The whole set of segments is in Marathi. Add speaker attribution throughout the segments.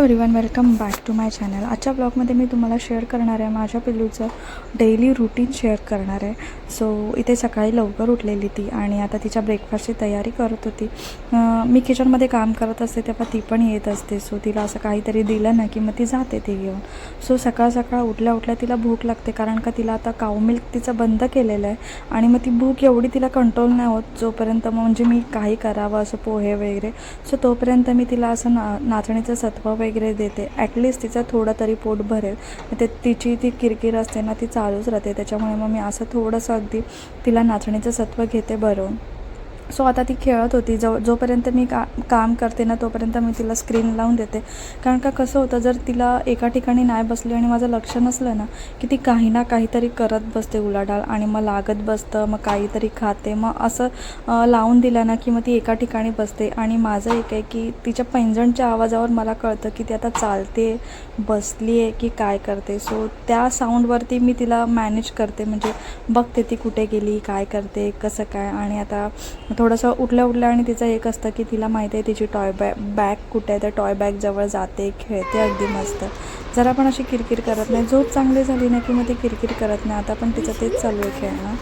Speaker 1: Everyone welcome back to my channel आजच्या ब्लॉगमध्ये मी तुम्हाला शेअर करणार आहे माझ्या पिल्लूचं डेली रुटीन शेअर करणार आहे. सो इथे सकाळी लवकर उठलेली ती आणि आता तिच्या ब्रेकफास्टची तयारी करत होती. मी किचनमध्ये काम करत असते तेव्हा ती पण येत असते. सो तिला असं काहीतरी दिलं ना की मग ती जाते ते घेऊन. सो सकाळ सकाळ उठल्या उठल्या तिला भूक लागते कारण का तिला आता काऊ मिल्क तिचं बंद केलेलं आहे आणि मग ती भूक एवढी तिला कंट्रोल नाही होत जोपर्यंत मग म्हणजे मी काही करावं असं पोहे वगैरे. सो तोपर्यंत मी तिला असं ना नाचणीचं सत्व वगैरे वगैरे देते. ॲटलिस्ट तिचं थोडं तरी पोट भरेल. ते तिची ती किरकिर असते ना ती चालूच राहते. त्याच्यामुळे मग मी असं थोडंसं अगदी तिला नाचणीचं सत्व घेते बरं. सो आता ती खेळत होती. जो जोपर्यंत मी का काम करते ना तोपर्यंत मी तिला स्क्रीन लावून देते. कारण का कसं होतं जर तिला एका ठिकाणी नाही बसली आणि माझं लक्ष नसलं ना की ती काही ना काहीतरी करत बसते उलाढाल आणि मग लागत बसतं मग काहीतरी खाते मग असं लावून दिलं ना की मग ती एका ठिकाणी बसते. आणि माझं एक आहे की तिच्या पैंजणच्या आवाजावर मला कळतं की ती आता चालते बसली आहे की काय करते. सो त्या साऊंडवरती मी तिला मॅनेज करते. म्हणजे बघते ती कुठे गेली काय करते कसं काय? आणि आता थोडंसं उठल्या उठल्या आणि तिचं एक असतं की तिला माहिती आहे तिची टॉय बॅ बॅग कुठे आहे तर टॉय बॅगजवळ जाते खेळते अगदी मस्त. जरा पण अशी किरकिर करत नाही. झोप चांगली झाली ना की मग ती किरकिर करत नाही. आता पण तिचं तेच चालू आहे खेळणं.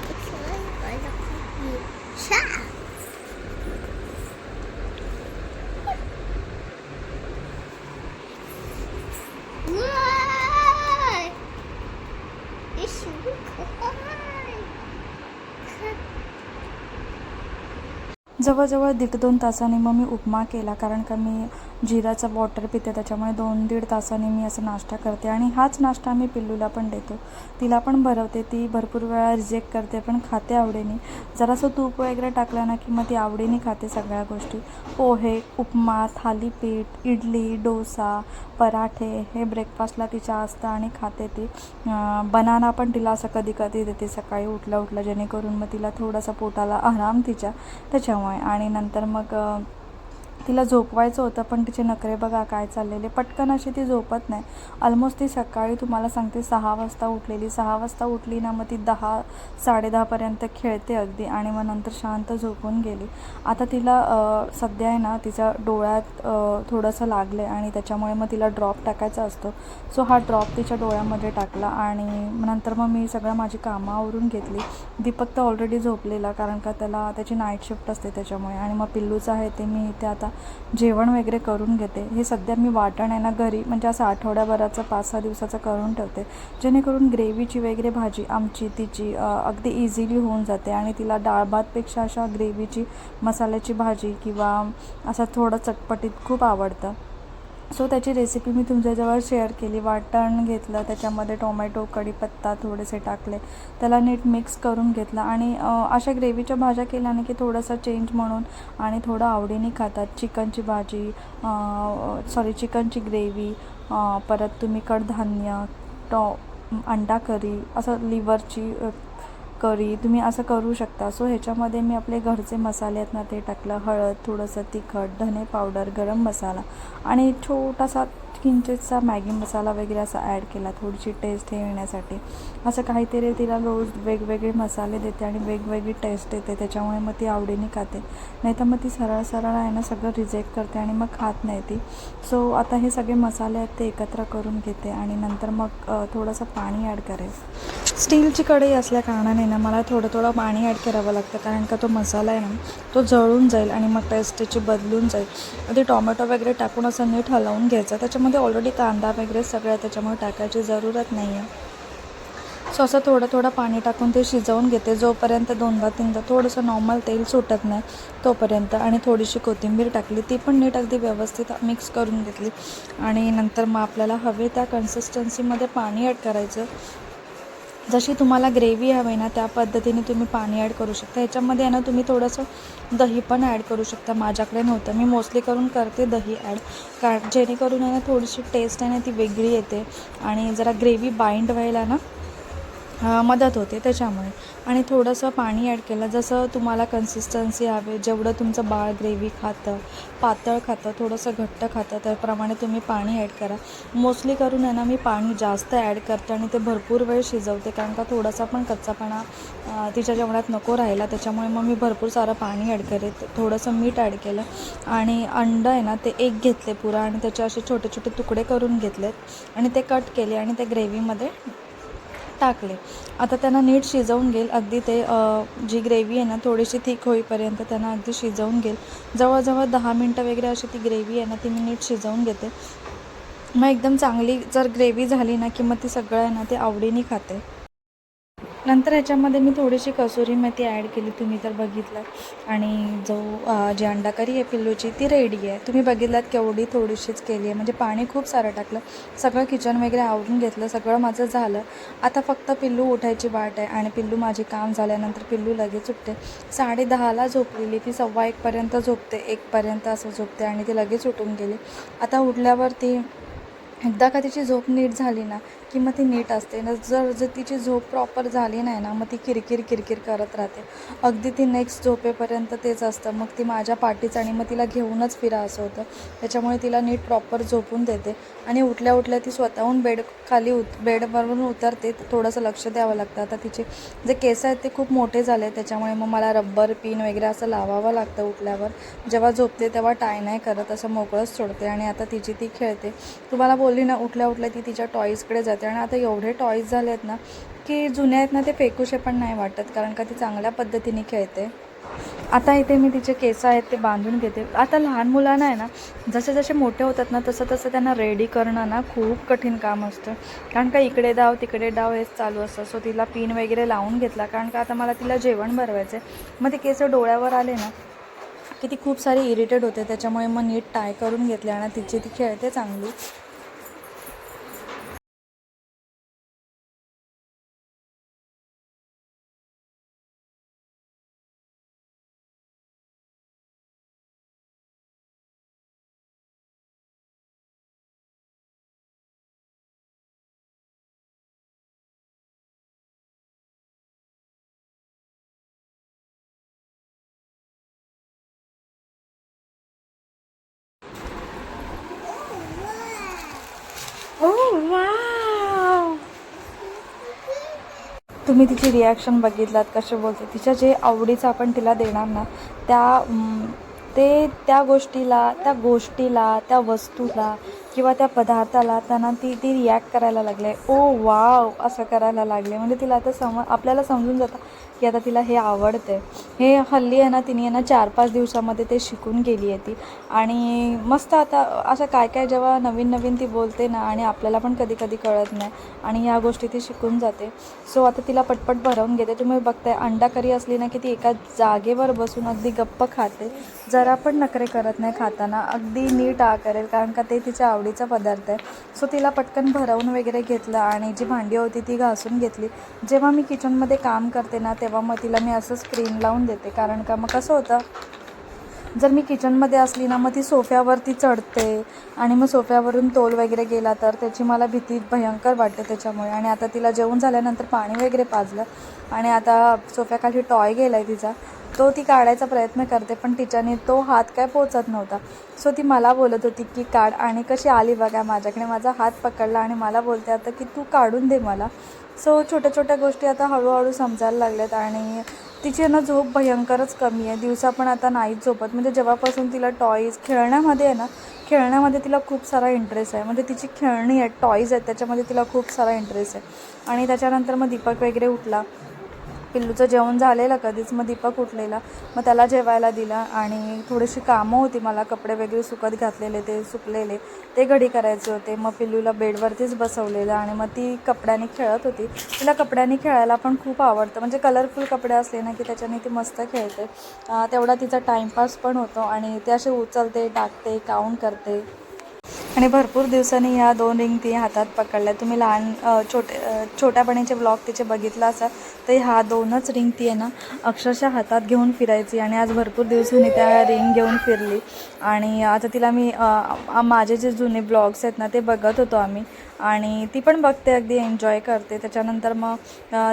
Speaker 1: जवळजवळ दीड दोन तासांनी मग मी उपमा केला कारण का मी जिराचं वॉटर पिते त्याच्यामुळे दोन दीड तासांनी मी असं नाश्ता करते आणि हाच नाश्ता मी पिल्लूला पण देतो. तिला पण भरवते ती भरपूर वेळा रिजेक्ट करते पण खाते आवडीने. जरासं तूप वगैरे टाकलं ना की मग ती आवडीने खाते सगळ्या गोष्टी. पोहे उपमा थालीपीठ इडली डोसा पराठे हे ब्रेकफास्टला तिच्या असतं आणि खाते ती. बनाना पण तिला असं कधी कधी देते सकाळी उठल्या उठल्या जेणेकरून मग तिला थोडासा पोटाला आराम तिच्या त्याच्यामुळे. आणि नंतर मग तिला झोपवायचं होतं पण तिचे नखरे बघा काय चाललेले. पटकन अशी ती झोपत नाही. ऑलमोस्ट ती सकाळी तुम्हाला सांगते सहा वाजता उठलेली. सहा वाजता उठली ना मग ती दहा साडेदहापर्यंत खेळते अगदी आणि मग नंतर शांत झोपून गेली. आता तिला सध्या आहे ना तिच्या डोळ्यात थोडंसं लागलं आहे आणि त्याच्यामुळे मग तिला ड्रॉप टाकायचा असतो. सो हा ड्रॉप तिच्या डोळ्यामध्ये टाकला आणि नंतर मग मी सगळं माझी कामं आवरून घेतली. दीपक तर ऑलरेडी झोपलेला कारण का त्याला त्याची नाईट शिफ्ट असते त्याच्यामुळे. आणि मग पिल्लूचं आहे ते मी इथे आता जेवण वगैरे करून घेते. हे सध्या मी वाटण आहे ना घरी म्हणजे असं आठवड्याभराचं पाच सहा दिवसाचं करून ठेवते. जेणेकरून ग्रेव्हीची वगैरे भाजी आमची तिची अगदी इझिली होऊन जाते. आणि तिला डाळ भातपेक्षा अशा ग्रेव्हीची मसाल्याची भाजी किंवा असं थोडं चटपटीत खूप आवडतं. सो त्याची रेसिपी मी तुमच्याजवळ शेअर केली. वाटण घेतलं त्याच्यामध्ये टोमॅटो कढीपत्ता थोडेसे टाकले. त्याला नीट मिक्स करून घेतलं. आणि अशा ग्रेव्हीच्या भाज्या केल्याने की थोडंसं चेंज म्हणून आणि थोडं आवडीने खातात. चिकनची भाजी सॉरी चिकनची ग्रेव्ही परत तुम्ही कडधान्य टॉ अंडा करी असं लिव्हरची करी तुम्ही असं करू शकता. सो ह्याच्यामध्ये मी आपले घरचे मसाले आहेत ना ते टाकलं. हळद थोडंसं तिखट धने पावडर गरम मसाला आणि छोटासा किंचितचा मॅगी मसाला वगैरे असा ॲड केला थोडीशी टेस्ट हे येण्यासाठी. असं काहीतरी तिला रोज वेगवेगळे मसाले देते आणि वेगवेगळी टेस्ट येते त्याच्यामुळे मग ती आवडीने खाते. नाही तर मग ती सरळ सरळ आहे ना सगळं रिजेक्ट करते आणि मग खात नाही ती. सो आता हे सगळे मसाले आहेत ते एकत्र करून घेते आणि नंतर मग थोडंसं पाणी ॲड करेल. स्टीलची कढई असल्या कारणाने ना मला थोडं थोडं पाणी ॲड करावं लागतं कारण का तो मसाला आहे ना तो जळून जाईल आणि मग टेस्ट त्याची बदलून जाईल. ते टोमॅटो वगैरे टाकून असं नीट हलवून घ्यायचं त्याच्यामध्ये ऑलरेडी कांदा वगैरे सगळं आहे, त्याच्यामुळे टाकायची जरूरत नाही आहे सो असं थोडं थोडं पाणी टाकून ते शिजवून घेते. जोपर्यंत दोनदा तीनदा थोडंसं नॉर्मल तेल सुटत नाही तोपर्यंत. आणि थोडीशी कोथिंबीर टाकली ती पण नीट अगदी व्यवस्थित मिक्स करून घेतली. आणि नंतर मग आपल्याला हवे त्या कन्सिस्टन्सीमध्ये पाणी ॲड करायचं. जशी तुम्हाला ग्रेव्ही हवी ना त्या पद्धतीने तुम्ही पाणी ॲड करू शकता. ह्याच्यामध्ये आहे ना तुम्ही थोडंसं दही पण ॲड करू शकता. माझ्याकडे नव्हतं. मी मोस्टली करून करते दही ॲड कारण जेणेकरून आहे ना थोडीशी टेस्ट आहे ना ती वेगळी येते. आणि जरा ग्रेव्ही बाइंड व्हायला ना मदत होते त्याच्यामुळे. आणि थोडंसं पाणी ॲड केलं. जसं तुम्हाला कन्सिस्टन्सी हवे जेवढं तुमचं बाळ ग्रेव्ही खातं पातळ खातं थोडंसं घट्ट खातं त्याप्रमाणे तुम्ही पाणी ॲड करा. मोस्टली करून आहे ना मी पाणी जास्त ॲड करते आणि ते भरपूर वेळ शिजवते. कारण का थोडासा पण कच्चापणा तिच्या जेवणात नको राहिला. त्याच्यामुळे मग मी भरपूर सारं पाणी ॲड केले थोडंसं मीठ ॲड केलं. आणि अंडं आहे ना ते एक घेतले पुरा. आणि त्याचे असे छोटे छोटे तुकडे करून घेतलेत. आणि ते कट केले आणि ते ग्रेव्हीमध्ये टाकले. आता त्यांना नीट शिजवून घेईल. अगदी ते जी ग्रेव्ही आहे ना थोडीशी थिक होईपर्यंत त्यांना अगदी शिजवून घेईल. जवळजवळ दहा मिनटं वगैरे अशी ती ग्रेव्ही आहे ना ती मी नीट शिजवून घेते. मग एकदम चांगली जर ग्रेव्ही झाली ना की मग ती सगळं आहे ना ते आवडीने खाते. नंतर ह्याच्यामध्ये मी थोडीशी कसुरी मेथी ॲड केली तुम्ही तर बघितलं. आणि जो जी अंडा करी आहे पिल्लूची ती रेडी आहे. तुम्ही बघितलात केवढी थोडीशीच केली आहे. म्हणजे पाणी खूप सारं टाकलं. सगळं किचन वगैरे आवरून घेतलं. सगळं माझं झालं. आता फक्त पिल्लू उठायची वाट आहे आणि पिल्लू माझी काम झाल्यानंतर पिल्लू लगेच उठते साडे दहाला झोपलेली ती सव्वा एकपर्यंत झोपते एकपर्यंत असं झोपते आणि ती लगेच उठून गेली. आता उठल्यावर ती एकदा का तिची झोप नीट झाली ना की मग ती नीट असते. न जर जर तिची झोप प्रॉपर झाली नाही ना मग ती किरकिर किरकिर करत राहते. अगदी ती नेक्स्ट झोपेपर्यंत तेच असतं. मग ती माझ्या पाठीच आणि मग तिला घेऊनच फिरा असं होतं. त्याच्यामुळे तिला नीट प्रॉपर झोपून देते. आणि उठल्या उठल्या ती स्वतःहून बेड खाली उत बेडवरून उतरते. थोडंसं लक्ष द्यावं लागतं. आता तिचे जे केस आहेत ते खूप मोठे झाले. त्याच्यामुळे मग मला रब्बर पिन वगैरे असं लावावं लागतं उठल्यावर. जेव्हा झोपते तेव्हा टाय नाही करत. असं मोकळंच सोडते. आणि आता तिची ती खेळते. तुम्हाला बोलली ना उठल्या उठल्या ती तिच्या टॉईजकडे जाते. आणि आता एवढे टॉईज झाले आहेत ना की जुने आहेत ना ते फेकूशे पण नाही वाटत कारण का ती चांगल्या पद्धतीने खेळते. आता इथे मी तिचे केस आहेत ते बांधून घेते. आता लहान मुलांना आहे ना जसे जसे मोठे होतात ना तसं तसं त्यांना रेडी करणं ना खूप कठीण काम असतं. कारण का इकडे डाव तिकडे डाव हेच चालू असतं. सो तिला पिन वगैरे लावून घेतला. कारण का आता मला तिला जेवण भरवायचं आहे मग ते केस डोळ्यावर आले ना की ती खूप सारी इरिटेड होते. त्याच्यामुळे मग नीट टाय करून घेतले आणि तिची ती खेळते चांगली. वाव. तुम्ही तिची रिॲक्शन बघितलात कसे बोलते? तिच्या जे आवडीचं आपण तिला देणार ना त्या ते त्या गोष्टीला त्या गोष्टीला त्या वस्तूला किंवा त्या पदार्थाला त्यांना ती ती रिॲक्ट करायला लागले. ओ वाव असं करायला लागले. म्हणजे तिला आता सम आपल्याला समजून जातं. की आता तिला हे आवडते हे हल्ली आहे ना तिने आहे ना चार पाच दिवसामध्ये ते शिकून गेली आहे ती. आणि मस्त आता असं काय काय जेव्हा नवीन नवीन ती बोलते ना आणि आपल्याला पण कधी कधी कळत नाही आणि ह्या गोष्टी ती शिकून जाते. सो आता तिला पटपट भरवून घेते. तुम्ही बघताय अंडा करी असली ना की ती एका जागेवर बसून अगदी गप्प खाते. जरा पण नखरे करत नाही खाताना. अगदी नीट आ करेल कारण का ते तिच्या आवडीचा पदार्थ आहे. सो तिला पटकन भरवून वगैरे घेतलं आणि जी भांडी होती ती घासून घेतली. जेव्हा मी किचनमध्ये काम करते ना तेव्हा तेव्हा मग तिला मी असं स्क्रीन लावून देते. कारण का मग कसं होतं जर मी किचनमध्ये असली ना मग ती सोफ्यावरती चढते आणि मग सोफ्यावरून तोल वगैरे गेला तर त्याची मला भीती भयंकर वाटते त्याच्यामुळे. आणि आता तिला जेवण झाल्यानंतर पाणी वगैरे पाजलं आणि आता सोफ्याखाली टॉय गेला आहे तिचा. तो ती काढायचा प्रयत्न करते पण तिच्याने तो हात काय पोचत नव्हता. सो ती मला बोलत होती की काढ. आणि कशी आली बघा माझ्याकडे माझा हात पकडला आणि मला बोलते आता की तू काढून दे मला. सो छोट्या छोट्या गोष्टी आता हळूहळू समजायला लागल्यात आणि तिची ना झोप भयंकरच कमी आहे. दिवसा पण आता नाहीच झोपत. म्हणजे जेव्हापासून तिला टॉईज खेळण्यामध्ये आहे ना खेळण्यामध्ये तिला खूप सारा इंटरेस्ट आहे. म्हणजे तिची खेळणी आहेत टॉईज आहेत त्याच्यामध्ये तिला खूप सारा इंटरेस्ट आहे. आणि त्याच्यानंतर मग दीपक वगैरे उठला. पिल्लूचं जेवण झालेलं कधीच मग दीपक उठलेला. मग त्याला जेवायला दिलं आणि थोडीशी कामं होती मला कपडे वगैरे सुकत घातलेले ते सुकलेले ते घडी करायचे होते. मग पिल्लूला बेडवरतीच बसवलेलं आणि मग ती कपड्याने खेळत होती. तिला कपड्यांनी खेळायला पण खूप आवडतं. म्हणजे कलरफुल कपडे असले ना की त्याच्याने ती मस्त खेळते. तेवढा तिचा टाईमपास पण होतो आणि ते असे उचलते टाकते काउंट करते. आणि भरपूर दिवसांनी ह्या दोन रिंग ती हातात पकडल्या. तुम्ही लहान छोटे छोट्यापणीचे ब्लॉग तिचे बघितला असाल तर ह्या दोनच रिंग ती आहे ना अक्षरशः हातात घेऊन फिरायची आणि आज भरपूर दिवसांनी त्या रिंग घेऊन फिरली. आणि आता तिला मी माझे जे जुने ब्लॉग्स आहेत ना ते बघत होतो आम्ही. आणि ती पण बघते अगदी एन्जॉय करते. त्याच्यानंतर मग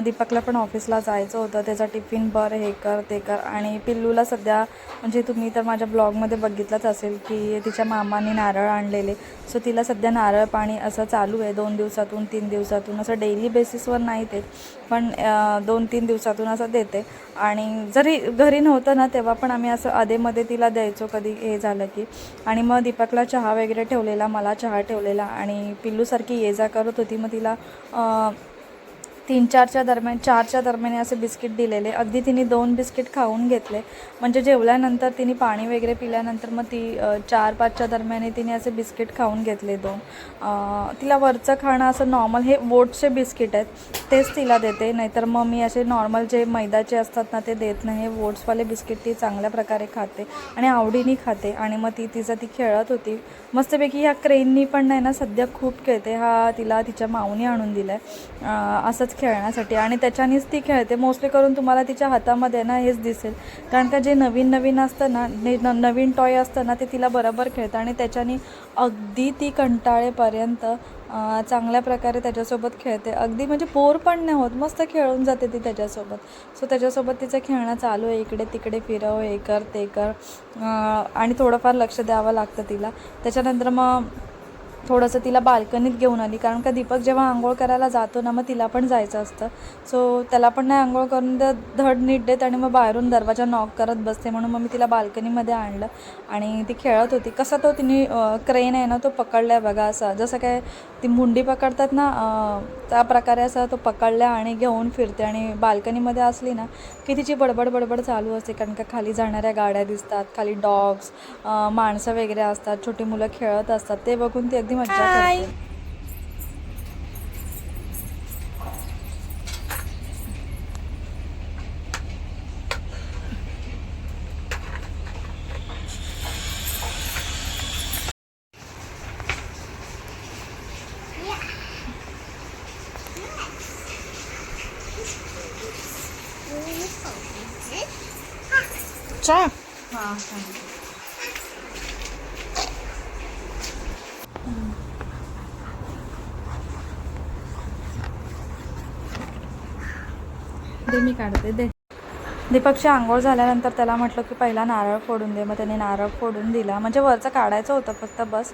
Speaker 1: दीपकला पण ऑफिसला जायचं होतं. त्याचा टिफिन बर हे कर ते कर. आणि पिल्लूला सध्या म्हणजे तुम्ही तर माझ्या ब्लॉगमध्ये बघितलंच असेल की तिच्या मामाने नारळ आणलेले. सो तिला सध्या नारळ पाणी असं चालू आहे दोन दिवसातून तीन दिवसातून. असं डेली बेसिसवर नाही देत पण दोन तीन दिवसातून असं देते. आणि जरी घरी नव्हतं ना तेव्हा पण आम्ही असं अधेमध्ये तिला द्यायचो कधी हे झालं की. आणि मग दीपकला चहा वगैरे ठेवलेला मला चहा ठेवलेला आणि पिल्लूसारखी ये जा करत होती. मग तिला तीन चारच्या दरम्यान चारच्या दरम्यान असे बिस्किट दिलेले. अगदी तिने दोन बिस्किट खाऊन घेतले. म्हणजे जेवल्यानंतर तिने पाणी वगैरे पिल्यानंतर मग ती चार पाचच्या दरम्याने तिने असे बिस्किट खाऊन घेतले दोन. तिला वरचं खाणं असं नॉर्मल हे वोटचे बिस्किट आहेत तेच तिला देते. नाहीतर मग मी असे नॉर्मल जे मैदाचे असतात ना ते देत नाही. हे वोट्सवाले बिस्किट ती चांगल्या प्रकारे खाते आणि आवडीने खाते. आणि मग ती तिचं ती खेळत होती. मस्तपैकी ह्या क्रेननी पण नाही ना सध्या खूप खेळते. हा तिला तिच्या माऊनी आणून दिला आहे असंच खेळण्यासाठी आणि त्याच्यानेच ती खेळते. मोस्टली करून तुम्हाला तिच्या हातामध्ये ना हेच दिसेल. कारण का जे नवीन नवीन असतं ना ने- न- नवीन टॉय असतं ना ते तिला बरोबर खेळतं आणि त्याच्याने अगदी ती कंटाळेपर्यंत चांगल्या प्रकारे त्याच्यासोबत खेळते. अगदी म्हणजे बोर पण नाही होत. मस्त खेळून जाते ती त्याच्यासोबत. सो त्याच्यासोबत तिचं खेळणं चालू आहे. इकडे तिकडे फिरव हे कर ते कर. आणि थोडंफार लक्ष द्यावं लागतं तिला. त्याच्यानंतर मग थोडंसं तिला बाल्कनीत घेऊन आली. कारण का दीपक जेव्हा आंघोळ करायला जातो ना मग तिला पण जायचं असतं. सो त्याला पण नाही आंघोळ करून द धड नीट देत आणि मग बाहेरून दरवाजा नॉक करत बसते. म्हणून मग मी तिला बाल्कनीमध्ये आणलं आणि ती खेळत होती. कसा तो तिने क्रेन आहे ना तो पकडला आहे बघा असा. जसं काय ती मुंडी पकडतात ना त्या प्रकारे असा तो पकडला आणि घेऊन फिरते. आणि बाल्कनीमध्ये असली ना की तिची बडबड बडबड चालू असते. कारण का खाली जाणाऱ्या गाड्या दिसतात खाली डॉग्स माणसं वगैरे असतात छोटी मुलं खेळत असतात. ते बघून ती अगदी Hi. Jacket. दे मी काढते दे दीपकची आंघोळ झाल्यानंतर त्याला म्हटलं की पहिला नारळ फोडून दे. मग त्याने नारळ फोडून दिला. म्हणजे वरचं काढायचं होतं फक्त बस.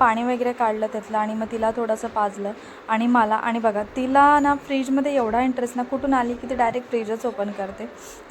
Speaker 1: पाणी वगैरे काढलं त्यातलं आणि मग तिला थोडंसं पाजलं. आणि मला आणि बघा तिला ना फ्रीजमध्ये एवढा इंटरेस्ट ना कुठून आली की ती डायरेक्ट फ्रीजच ओपन करते.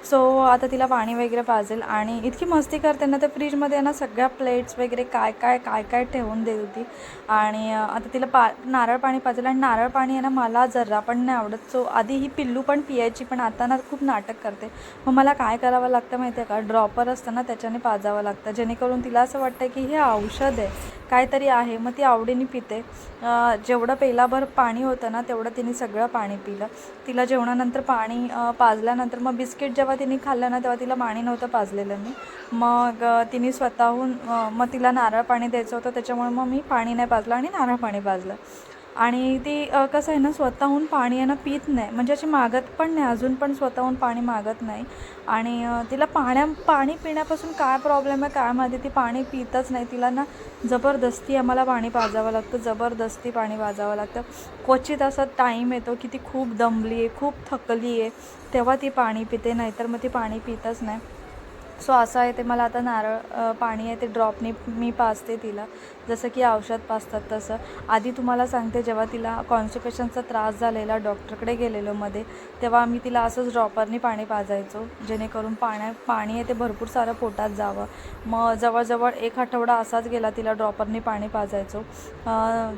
Speaker 1: सो आता तिला पाणी वगैरे पाजेल आणि इतकी मस्ती करते ना त्या फ्रीजमध्ये ना सगळ्या प्लेट्स वगैरे काय काय काय काय ठेवून देत होती. आणि आता तिला पा नारळ पाणी पाजेल. आणि नारळ पाणी आहे ना मला जरा पण नाही आवडत. सो आधी ही पिल्लू पण पियायची पण आता ना खूप नाटक करते. मग मला काय करावं लागतं माहिती आहे का? ड्रॉपर असतं ना त्याच्याने पाजावं लागतं. जेणेकरून तिला असं वाटतं की हे औषध आहे काहीतरी आहे. मग ती आवडीने पिते. जेवढं पेलाभर पाणी होतं ना तेवढं तिने सगळं पाणी पिलं. तिला जेवणानंतर पाणी पाजल्यानंतर मग बिस्किट जेव्हा तिने खाल्लं ना तेव्हा तिला पाणी नव्हतं पाजलेलं मी. मग तिने स्वतःहून मग तिला नारळ पाणी द्यायचं होतं. त्याच्यामुळे मग मी पाणी नाही पाजलं आणि नारळ पाणी पाजलं. आणि ती कसं आहे ना स्वतःहून पाणी आहे ना पित नाही. म्हणजे अशी मागत पण नाही अजून पण स्वतःहून पाणी मागत नाही. आणि तिला पाण्या पाणी पिण्यापासून काय प्रॉब्लेम आहे काय माहिती ती पाणी पितच नाही. तिला ना जबरदस्ती आम्हाला पाणी पाजावं लागतं जबरदस्ती पाणी पाजावं लागतं. क्वचित असा टाईम येतो की ती खूप दमली आहे खूप थकली आहे. तेव्हा ती पाणी पिते नाहीतर मग ती पाणी पितच नाही. सो असं आहे ते मला आता नारळ पाणी आहे ते ड्रॉपने मी पाजते तिला. जसं की औषध पाजतात तसं. आधी तुम्हाला सांगते जेव्हा तिला कॉन्स्टिपेशनचा त्रास झालेला डॉक्टरकडे गेलेलो मध्ये तेव्हा आम्ही तिला असंच ड्रॉपरनी पाणी पाजायचो जेणेकरून पाण्या पाणी आहे ते भरपूर सारं पोटात जावं. मग जवळजवळ एक आठवडा असाच गेला तिला ड्रॉपरनी पाणी पाजायचो.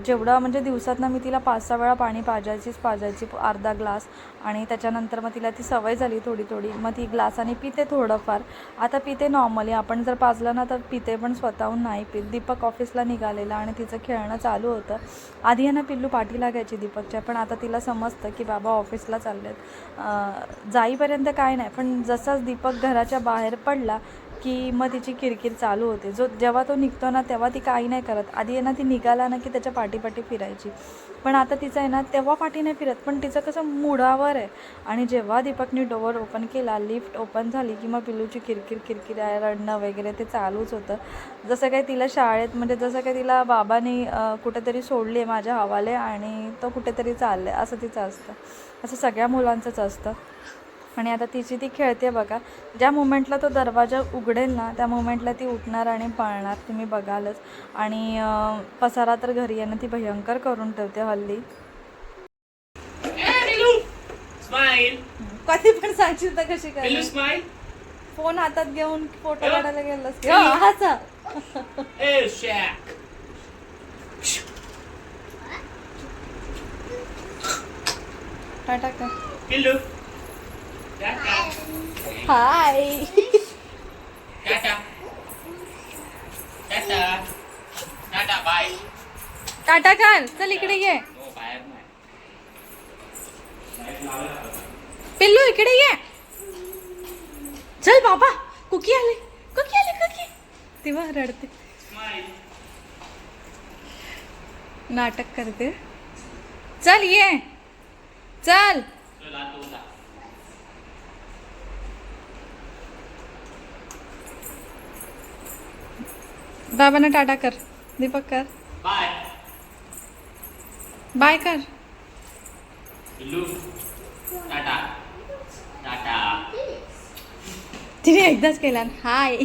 Speaker 1: जेवढं म्हणजे दिवसातनं मी तिला पाच सहा वेळा पाणी पाजायचीच पाजायची अर्धा ग्लास. आणि त्याच्यानंतर मग तिला ती सवय झाली थोडी थोडी मग ती ग्लासाने पिते थोडंफार. आता पिते नॉर्मली आपण जर पाजलं ना तर पिते पण स्वतःहून नाही. पित दीपक ऑफिसला निघालेला आणि तिचं खेळणं चालू होतं. आधी यांना ना पिल्लू पाठी लागायची दीपकच्या पण आता तिला समजतं की बाबा ऑफिसला चाललेत. जाईपर्यंत काय नाही पण जसाच दीपक घराच्या बाहेर पडला की मग तिची किरकिर चालू होते. जो जेव्हा तो निघतो ना तेव्हा ती काही नाही करत. आधी आहे ना ती निघाला ना की त्याच्या पाठीपाठी फिरायची. पण आता तिचं आहे ना तेव्हा पाठी नाही फिरत पण तिचं कसं मुडावर आहे. आणि जेव्हा दीपकनी डोअर ओपन केला लिफ्ट ओपन झाली की मग पिल्लूची किरकिर किरकिर आहे रडणं वगैरे ते चालूच होतं. जसं काही तिला शाळेत म्हणजे जसं काही तिला बाबांनी कुठेतरी सोडली आहे माझ्या हवाले आणि तो कुठेतरी चाललं आहे असं तिचं असतं. असं सगळ्या मुलांचंच असतं. आणि आता तिची ती खेळते बघा ज्या मोमेंटला तो दरवाजा उघडेल ना त्या मोमेंटला ती उठणार आणि पळणार तुम्ही बघालच आणि पसारा तर घरी ना ती भयंकर करून ठेवते हल्ली. कधी पण सांगशील तर कशी काय. फोन हातात घेऊन फोटो. काढायला गेलास की? हा, हाचा. टाटा.
Speaker 2: Tata.
Speaker 1: हाय. टाटा कर चल इकडे ये. पिल्लू इकडे ये. चल बाबा कुकी आली. कुकी आली कुकी. तेव्हा रडते. नाटक करते. चल ये. चल. बाबांना टाटा कर दीपक कर
Speaker 2: Bye.
Speaker 1: बाय कर.
Speaker 2: Tata. Tata.
Speaker 1: तिने एकदाच केला हाय?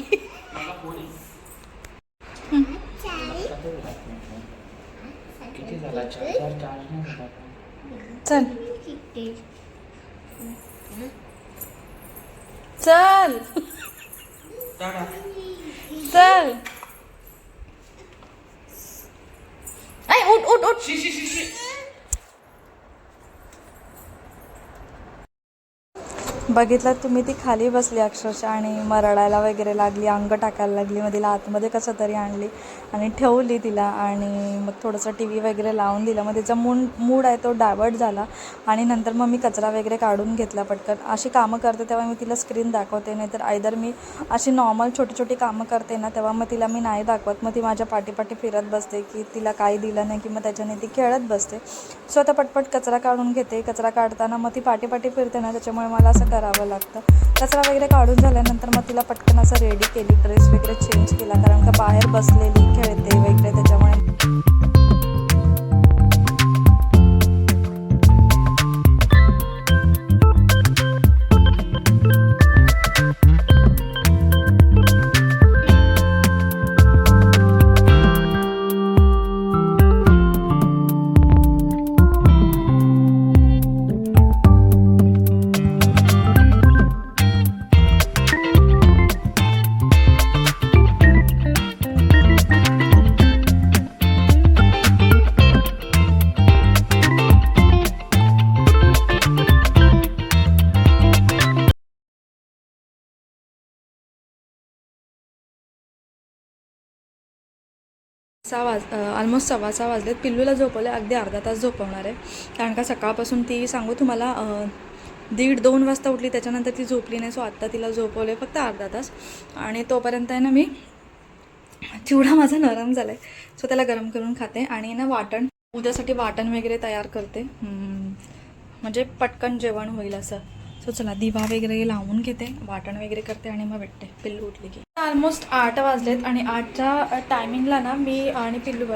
Speaker 1: चल चल
Speaker 2: टाटा.
Speaker 1: चल
Speaker 2: 哦行行行
Speaker 1: बघितलं तुम्ही ती खाली बसली अक्षरशः आणि मरडायला वगैरे लागली अंग टाकायला लागली मग तिला आतमध्ये कसं तरी आणली आणि ठेवली तिला आणि मग थोडंसं टी व्ही वगैरे लावून दिलं. मग तिचा मूड मूड आहे तो डायवर्ट झाला आणि नंतर मग मी कचरा वगैरे काढून घेतला पटकन. अशी कामं करते तेव्हा मी तिला स्क्रीन दाखवते नाहीतर आयदर मी अशी नॉर्मल छोटी छोटी कामं करते ना तेव्हा मग तिला मी नाही दाखवत. मग ती माझ्या पाठीपाठी फिरत बसते की तिला काही दिलं नाही की मग त्याच्याने ती खेळत बसते. सो आता पटपट कचरा काढून घेते. कचरा काढताना मग ती पाठीपाठी फिरते ना त्याच्यामुळे मला असं करावं लागतं. कचरा वगैरे काढून झाल्यानंतर मग तिला पटकन असं रेडी केली ड्रेस वगैरे चेंज केला. कारण का बाहेर बसलेली खेळते वगैरे त्याच्या सहा वाज ऑलमोस्ट सव्वा सहा वाजलेत. पिल्लूला झोपवले अगदी अर्धा तास झोपवणार आहे. कारण का सकाळपासून ती सांगू तुम्हाला दीड दोन वाजता उठली त्याच्यानंतर ती झोपली नाही सो आत्ता तिला झोपवले फक्त अर्धा तास. आणि तोपर्यंत आहे ना मी चिवडा माझा नरम झाला आहे सो त्याला गरम करून खाते. आणि ना वाटण उद्यासाठी वाटण वगैरे तयार करते. म्हणजे पटकन जेवण होईल असं. सो चला दिवा वगैरे लावून घेते वाटण वगैरे करते आणि मग भेटते. पिल्लू उठली की. ऑलमोस्ट आठ वाजलेत आणि आठच्या टायमिंगला ना मी आणि पिल्लू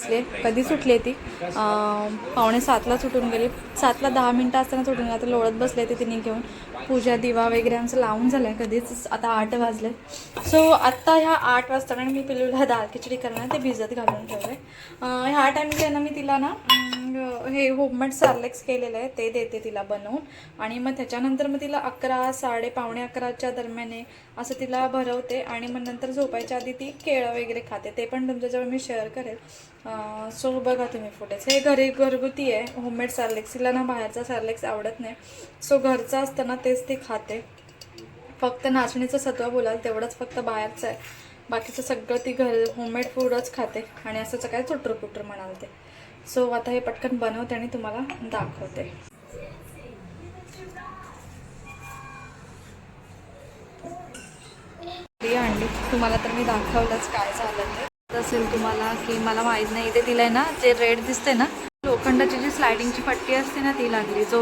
Speaker 1: असले कधी सुटली ती? पावणे सातला सुटून गेली. सातला दहा मिनटं असताना सुटून गेली. आता लोळत बसले ते तिने घेऊन. पूजा दिवा वगैरे आमचं लावून झालं आहे कधीच आता आठ वाजले. सो आत्ता ह्या आठ वाजता मी पिलूला दाल खिचडी करणार ते भिजत घालून ठेवले ह्या टाईमला ना मी तिला ना हे होममेड सार्लेक्स केलेलं आहे. ते देते तिला बनवून. आणि मग त्याच्यानंतर मग तिला अकरा साडे पावणे अकराच्या दरम्याने असं तिला भरवते. आणि मग नंतर झोपायच्या आधी ती केळं वगैरे खाते. ते पण तुमच्याजवळ मी शेअर करेल. सो बघा तुम्ही फुटेज हे घरी घरगुती आहे होममेड सार्लेक्स तिला ना बाहेरचा सार्लेक्स आवडत नाही. सो घरचा असताना तेच ती खाते. फक्त नाचणीचं सत्व बोलाल तेवढंच फक्त बाहेरचं आहे. बाकीचं सगळं ती घर होममेड फूडच खाते. आणि असं काय चुटर पुटर म्हणाल ते. सो आता हे पटकन बनवते आणि तुम्हाला दाखवते. अंडी तुम्हाला तर मी दाखवलंच काय झालं ते. असेल तुम्हाला की मला माहीत नाही. ते तिला आहे ना जे रेड दिसते ना लोखंडाची जी स्लायडिंगची पट्टी असते ना ती लागली. जो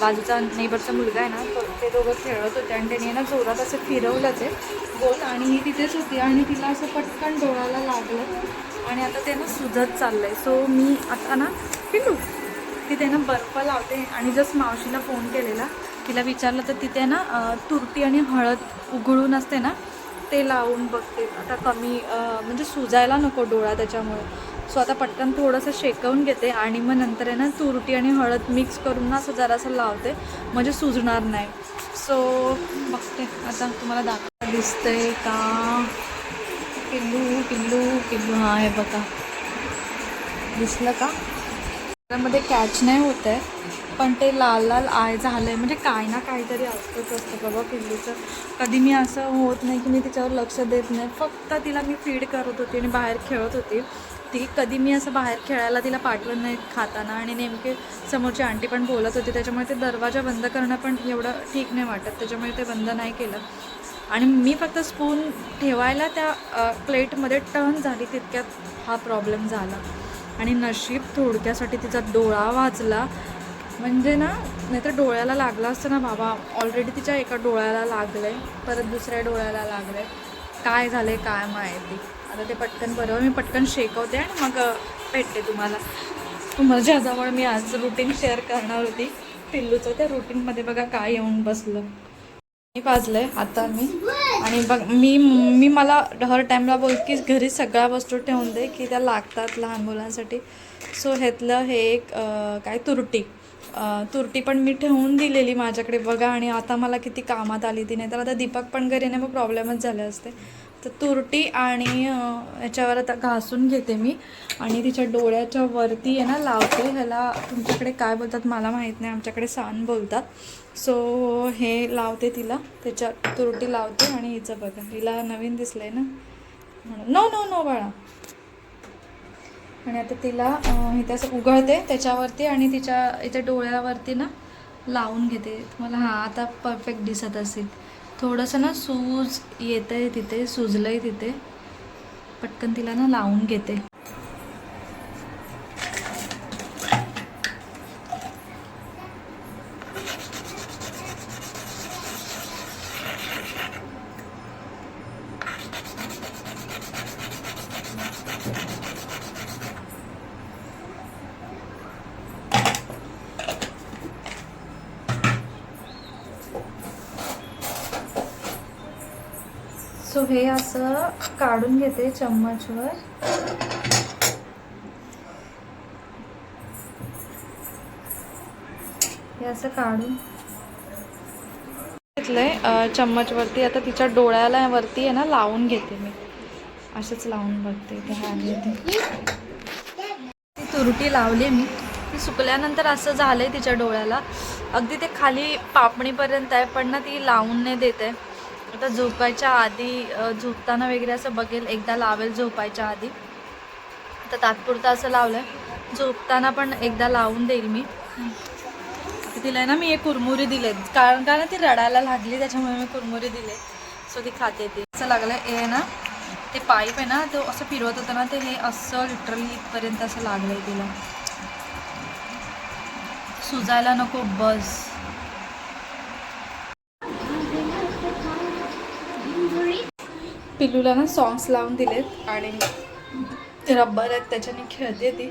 Speaker 1: बाजूचा नेबरचा मुलगा आहे ना तो ते दोघं खेळत होते आणि त्याने ना जोरात असं फिरवलं ते गोल आणि ही तिथेच होती आणि तिला असं पटकन डोळ्याला लागलं. आणि आता ते ना सुजत चाललंय. सो मी आता ना पिलू तिथे ना बर्फ लावते आणि जस्ट मावशीला फोन केलेला. तिला विचारलं तर तिथे ना तुरटी आणि हळद उघडून असते ना ते लावून बघते. आता कमी म्हणजे सुजायला नको डोळा त्याच्यामुळे. सो आता पटकन थोडंसं शेकवून घेते आणि मग नंतर आहे ना तुरटी आणि हळद मिक्स करून ना असं जरासं लावते. म्हणजे सुजणार नाही. सो बघते. आता तुम्हाला दाखवा दिसतंय का? पिल्लू पिल्लू पिल्लू. हां आहे बघा. दिसलं का? त्यामध्ये कॅच नाही होत आहे पण ते लाल लाल आय झालं आहे म्हणजे काय ना काहीतरी असतंच असतं बाबा पिल्लूचं. कधी मी असं होत नाही की मी तिच्यावर लक्ष देत नाही. फक्त तिला मी फीड करत होती आणि बाहेर खेळत होती. ती कधी मी असं बाहेर खेळायला तिला पाठवत नाही खाताना आणि नेमके समोरची आंटी पण बोलत होती. त्याच्यामुळे ते दरवाजा बंद करणं पण एवढं ठीक नाही वाटत. त्याच्यामुळे ते बंद नाही केलं. आणि मी फक्त स्पून ठेवायला त्या प्लेटमध्ये टर्न झाली तितक्यात हा प्रॉब्लेम झाला. आणि नशीब थोडक्यासाठी तिचा डोळा वाचला. म्हणजे ना नाहीतर डोळ्याला लागला असतं ना बाबा. ऑलरेडी तिच्या एका डोळ्याला लागलं आहे परत दुसऱ्या डोळ्याला लागलं आहे काय झालं आहे काय माहिती. आता ते पटकन बरोबर मी पटकन शेकवते आणि मग भेटते तुम्हाला. तुम्हाला ज्याजवळ मी आज रुटीन शेअर करणार होती पिल्लूचं त्या रुटीनमध्ये बघा काय येऊन बसलं. मी वाजलंय आता मी. आणि बघ मी मी मला हर टाईमला बोल की घरी सगळ्या वस्तू ठेवून दे की त्या लागतात लहान मुलांसाठी. सो ह्यातलं हे एक काय तुरटी. तुरटी पण मी ठेवून दिलेली माझ्याकडे. बघा आणि आता मला किती कामात आली ती. नाही तर आता दीपक पण घरी नाही मग प्रॉब्लेमच झाले असते. तर तुरटी आणि याच्यावर आता घासून घेते मी. आणि तिच्या डोळ्याच्या वरती आहे ना लावते. ह्याला तुमच्याकडे काय बोलतात मला माहीत नाही. आमच्याकडे सान बोलतात. सो हे लावते तिला. त्याच्या तुरटी लावते आणि हिचं बघा. हिला नवीन दिसलं आहे ना. म्हणून. नो नो नो बाळा. आणि आता तिला इथे असं उघडते त्याच्यावरती आणि तिच्या इथे डोळ्यावरती ना लावून घेते. तुम्हाला हां आता परफेक्ट दिसत असेल. थोडंसं ना सूज येतं आहे तिथे सुजलं आहे तिथे. पटकन तिला ना लावून घेते. हे असं काढून घेते चम्मचवर. हे असं काढून घेतलंय. चम्मचवरती आता तिच्या डोळ्याला वरती आहे ना लावून घेते मी. असंच लावून बघते ते ती तुरटी लावली मी. ती सुकल्यानंतर असं झालंय तिच्या डोळ्याला. अगदी ते खाली पापणीपर्यंत आहे पण ना ती लावून नाही देत. आहे आता झोपायच्या आधी झोपताना वगैरे असं बघेल. एकदा लावेल झोपायच्या आधी. आता तात्पुरतं असं लावलं आहे झोपताना पण एकदा लावून देईल मी. तिला आहे ना मी एक कुरमुरी दिले कारण का ना ती रडायला लागली त्याच्यामुळे मी कुरमुरी दिले. सो ती खाते ती. असं लागलं हे आहे ना ते पाईप आहे ना तो असं फिरवत होतं ना ते हे असं लिटरली इथपर्यंत असं लागलं आहे तिला. सुजायला नको बस. पिल्लूला ना सॉंग्स लावून दिलेत आणि ते रब्बर आहेत त्याच्याने खेळते ती.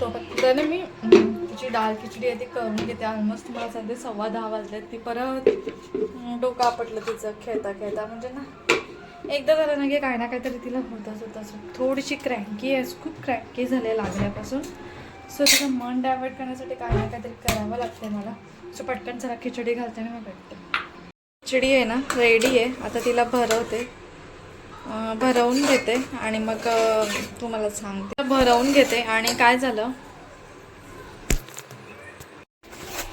Speaker 1: तो ना मी तिची डाळ खिचडी आहे ती करून घेते. ऑलमोस्ट मला सध्या सव्वा दहा वाजलेत. ती परत अं, डोकं आपटलं तिचं खेळता खेळता. म्हणजे ना एकदा झालं ना की काय ना काहीतरी तिला होतच होतच थोडीशी क्रँकी आहे खूप क्रँकी झाले लागल्यापासून. सो तिचं मन डायवर्ट करण्यासाठी काय ना काहीतरी करावं लागते मला. सो पटकन जरा खिचडी घालते आणि मग भेटते खिचडी आहे ना रेडी आहे. आता तिला भरवते. भरवून घेते आणि मग तुम्हाला सांगते. भरवून घेते आणि काय झालं?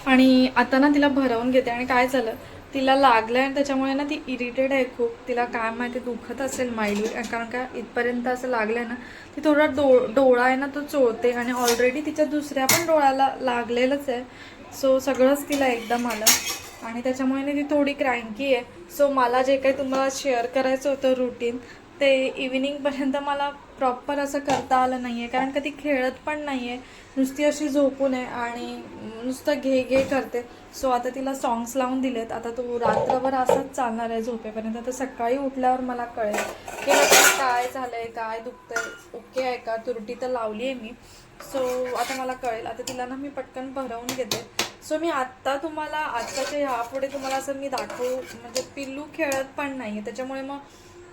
Speaker 1: आणि आता ना तिला भरवून घेते आणि काय झालं? तिला लागलं आणि त्याच्यामुळे ना ती इरिटेड आहे खूप. तिला काय माहिती दुखत असेल माइल्ड कारण का इथपर्यंत असं लागलं आहे ना ती थोडा डो डोळा आहे ना तो चोळते आणि ऑलरेडी तिच्या दुसऱ्या पण डोळ्याला लागलेलंच आहे. सो सगळंच तिला एकदम आलं. आणि त्याच्यामुळे ना ती थोडी क्रँकी आहे. सो मला जे काही तुम्हाला शेअर करायचं होतं रुटीन ते इव्हिनिंगपर्यंत मला प्रॉपर असं करता आलं नाही आहे कारण का ती खेळत पण नाही आहे नुसती अशी झोपून आहे आणि नुसतं घे घे करते. सो आता तिला सॉंग्स लावून दिलेत. आता तो रात्रभर असाच चालणार आहे झोपेपर्यंत. तर सकाळी उठल्यावर मला कळेल की काय काय आहे काय दुखतं आहे ओके आहे का? तुरटी तर लावली आहे मी. सो आता मला कळेल. आता तिला ना मी पटकन भरवून घेते. सो मी आत्ता तुम्हाला आत्ताच्या ह्यापुढे तुम्हाला असं मी दाखवू म्हणजे पिल्लू खेळत पण नाही त्याच्यामुळे मग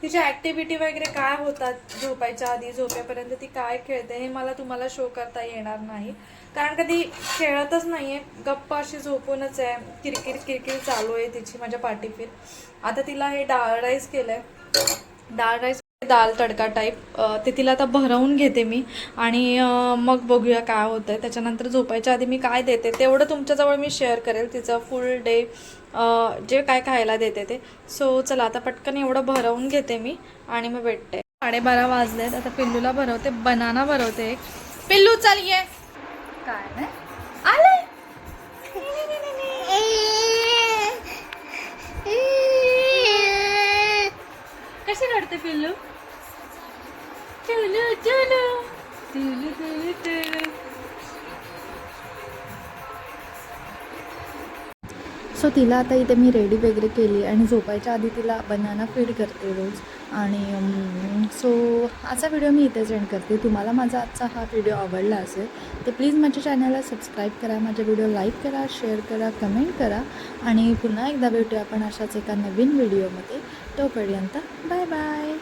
Speaker 1: तिच्या ॲक्टिव्हिटी वगैरे काय होतात झोपायच्या आधी झोपेपर्यंत ती काय खेळते हे मला तुम्हाला शो करता येणार नाही. कारण कधी खेळतच नाही आहे गप्प अशी झोपूनच आहे. किरकिर किरकिर चालू आहे तिची माझ्या पाठीफीर आता तिला हे डाळ राईस केलं आहे डाळ राईस दाल तडका टाईप ते तिला आता भरवून घेते मी. आणि मग बघूया काय होतं आहे त्याच्यानंतर झोपायच्या आधी मी काय देते तेवढं तुमच्याजवळ मी शेअर करेल. तिचं फुल डे जे काय खायला देते ते. सो चला आता पटकन एवढं भरवून घेते मी आणि मग भेटते. साडेबारा आहेत आता पिल्लूला भरवते बनाना भरवते एक. पिल्लू चल ये. काय नाही आले? कशी रडते पिल्लू? टुलू टुलू टुलू टुलू टुलू सो तिला आता इथे मी रेडी वगैरे केली आणि झोपायच्या आधी तिला बनाना फीड करते रोज. आणि सो असा व्हिडिओ मी इथेच एंड करते. तुम्हाला माझा आजचा हा व्हिडिओ आवडला असेल तर प्लीज माझ्या चॅनलला सबस्क्राईब करा माझ्या व्हिडिओ लाईक करा शेअर करा कमेंट करा. आणि पुन्हा एकदा भेटूया आपण अशाच एका नवीन व्हिडिओमध्ये तोपर्यंत बाय बाय